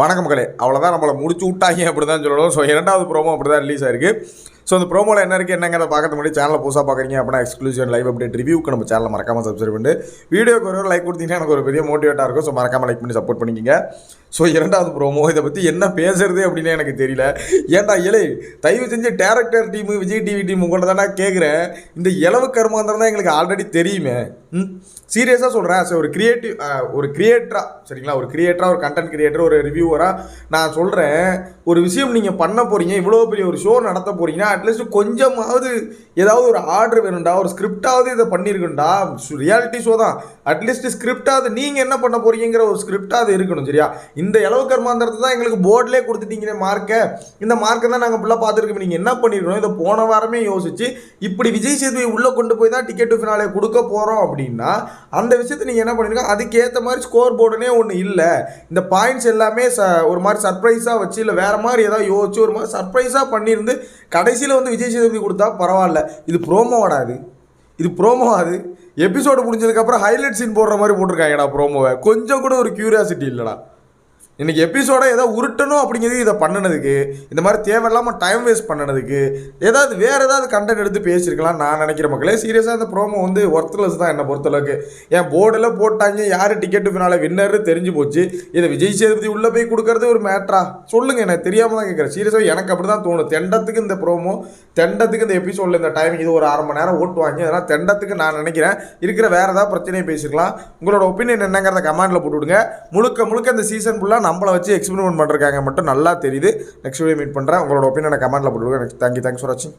வணக்கம் மக்களே. அவ்வளோதான் நம்மளை முடிச்சு விட்டாங்க அப்படி தான் சொல்லணும். ஸோ இரண்டாவது ப்ரோமோ அப்படி தான் ரிலீஸ் ஆயிருக்கு. ஸோ அந்த ப்ரோமோவில் என்ன இருக்குது என்னங்கிறத பார்க்கறது முன்னாடி சேனலை புதுசாக பார்க்குறீங்க அப்படின்னா எக்ஸ்க்ளூசிவ் லைவ் அப்டேட் ரிவ்யூக்கு நம்ம சேனலை மறக்காமல் சப்ஸ்கிரைப் பண்ணி வீடியோக்கு ஒரு லைக் கொடுத்தீங்கன்னா எனக்கு ஒரு பெரிய மோட்டிவேட்டாக இருக்கும். ஸோ மறக்காமல் லைக் பண்ணி சப்போர்ட் பண்ணிக்கிங்க. ஸோ இரண்டாவது ப்ரோமோ இதை பற்றி என்ன பேசுறது அப்படின்னு எனக்கு தெரியல. ஏன்டா இலை தயவு செஞ்சு director team Vijay TV team உங்கள்ட்ட தானே கேட்குறேன் இந்த இளவு கர்மாந்திரம் தான் எங்களுக்கு ஆல்ரெடி தெரியுமே. ம்? சீரியஸாக சொல்கிறேன் ஸோ ஒரு கிரியேட்டிவ் ஒரு கிரியேட்டராக சரிங்களா? ஒரு கிரியேட்டராக ஒரு கண்டென்ட் கிரியேட்டர் ஒரு ரிவ்யூவராக நான் சொல்கிறேன் ஒரு விஷயம் நீங்கள் பண்ண போகிறீங்க இவ்வளோ பெரிய ஒரு ஷோ நடத்த போகிறீங்கன்னா அட்லீஸ்ட் கொஞ்சமாவது ஏதாவது ஒரு ஆர்டர் வேணும்டா ஒரு ஸ்கிரிப்டாவது இதை பண்ணியிருக்குண்டா ரியாலிட்டி ஷோ தான். அட்லீஸ்ட் ஸ்கிரிப்டாவது நீங்கள் என்ன பண்ண போறீங்கிற ஒரு ஸ்கிரிப்டாவது இருக்கணும் சரியா? இந்த இளவு கர்மாந்திரத்தை தான் எங்களுக்கு போர்டிலே கொடுத்துட்டீங்க மார்க்கை இந்த மார்க்கை தான் நாங்கள் ஃபுல்லாக பார்த்துருக்கோம். நீங்கள் என்ன பண்ணிருக்கணும்? இதை போன வாரமே யோசிச்சு இப்படி விஜய் சேதுவை உள்ளே கொண்டு போய் தான் டிக்கெட் ஃபினாலே கொடுக்க போகிறோம் அப்படின்னா அந்த விஷயத்தை நீங்கள் என்ன பண்ணிருக்கோம் அதுக்கேற்ற மாதிரி ஸ்கோர் போர்டுனே ஒன்று இல்லை. இந்த பாயிண்ட்ஸ் எல்லாமே ச ஒரு மாதிரி சர்ப்ரைஸாக வச்சு இல்லை வேறு மாதிரி ஏதாவது யோசிச்சு ஒரு மாதிரி சர்ப்ரைஸாக பண்ணியிருந்து கடைசியில் வந்து விஜய் சேதுபதி கொடுத்தா பரவாயில்ல. இது ப்ரோமோவாடா வராது இது. ப்ரோமோ அது எபிசோடு முடிஞ்சதுக்கப்புறம் ஹைலைட் சீன் போடுற மாதிரி போட்டிருக்காங்கடா ப்ரோமோவை கொஞ்சம் கூட ஒரு க்யூரியாசிட்டி இல்லைடா. இன்னைக்கு எபிசோடை ஏதோ உருட்டணும் அப்படிங்கிறது இதை பண்ணினதுக்கு இந்த மாதிரி தேவையில்லாமல் டைம் வேஸ்ட் பண்ணினதுக்கு ஏதாவது வேறு ஏதாவது கண்டென்ட் எடுத்து பேசியிருக்கலாம் நான் நினைக்கிற மக்களே. சீரியஸாக இந்த ப்ரோமோ வந்து ஒர்த்லெஸ் தான் என்னை பொறுத்தளவுக்கு. ஏன் போர்டில் போட்டாங்க யார் டிக்கெட்டு ஃபினால வின்னர் தெரிஞ்சு போச்சு. இதை விஜய் சேதுபதி உள்ளே போய் கொடுக்கறது ஒரு மேட்ரா சொல்லுங்கள் எனக்கு தெரியாமல் தான் கேட்குறேன். சீரியஸாக எனக்கு அப்படி தான் தோணும் தெண்டத்துக்கு இந்த ப்ரோமோ தெண்டத்துக்கு இந்த எபிசோடில் இந்த டைமிங் இது ஒரு அரை மணி நேரம் ஓட்டுவாங்க அதனால் தெண்டத்துக்கு நான் நினைக்கிறேன். இருக்கிற வேறு ஏதாவது பிரச்சனையை பேசிக்கலாம் உங்களோட ஒப்பீனியன் என்னங்கிறத கமெண்டில் போட்டு விடுங்க முழுக்க முழுக்க இந்த சீசன் ஃபுல்லாக நம்மளை வச்சு எக்ஸ்பெரிமெண்ட் பண்ணுறாங்க மட்டும் நல்லா தெரியுது. நெக்ஸ்ட் வீடியோ மீட் பண்ணுறேன் உங்களோட ஒப்பீனியனை கமெண்ட்டில் போட்டுருக்கேன் விடுங்க தேங்க்யூ தேங்க்ஸ் ஃபார் வாட்சிங்